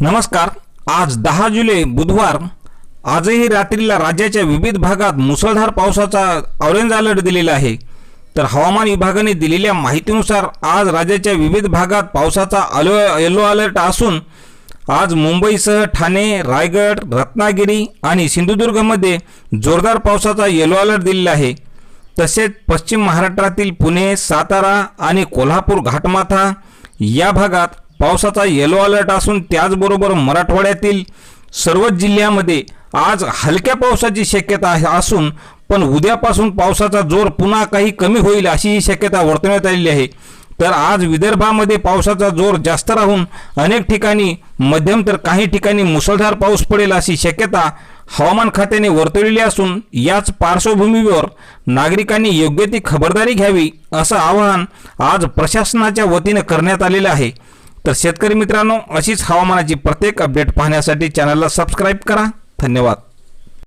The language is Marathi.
नमस्कार आज दहा जुलै बुधवार. आजही रात्रीला राज्याच्या विविध भागात मुसळधार पावसाचा ऑरेंज अलर्ट दिलेला आहे. तर हवामान विभागाने दिलेल्या माहितीनुसार आज राज्याच्या विविध भागात पावसाचा अलो येलो अलर्ट असून आज मुंबईसह ठाणे रायगड रत्नागिरी आणि सिंधुदुर्गमध्ये जोरदार पावसाचा येलो अलर्ट दिलेला आहे. तसेच पश्चिम महाराष्ट्रातील पुणे सातारा आणि कोल्हापूर घाटमाथा या भागात पावसाचा येलो अलर्ट असून त्याचबरोबर मराठवाड्यातील सर्वच जिल्ह्यामध्ये आज हलक्या पावसाची शक्यता असून पण उद्यापासून पावसाचा जोर पुन्हा काही कमी होईल अशीही शक्यता वर्तवण्यात आलेली आहे. तर आज विदर्भामध्ये पावसाचा जोर जास्त राहून अनेक ठिकाणी मध्यम तर काही ठिकाणी मुसळधार पाऊस पडेल अशी शक्यता हवामान खात्याने वर्तवलेली असून याच पार्श्वभूमीवर नागरिकांनी योग्य ती खबरदारी घ्यावी असं आवाहन आज प्रशासनाच्या वतीनं करण्यात आलेलं आहे. तर शेतकरी मित्रांनो अशीच हवामानाची प्रत्येक अपडेट पाहण्यासाठी चॅनलला सबस्क्राईब करा. धन्यवाद.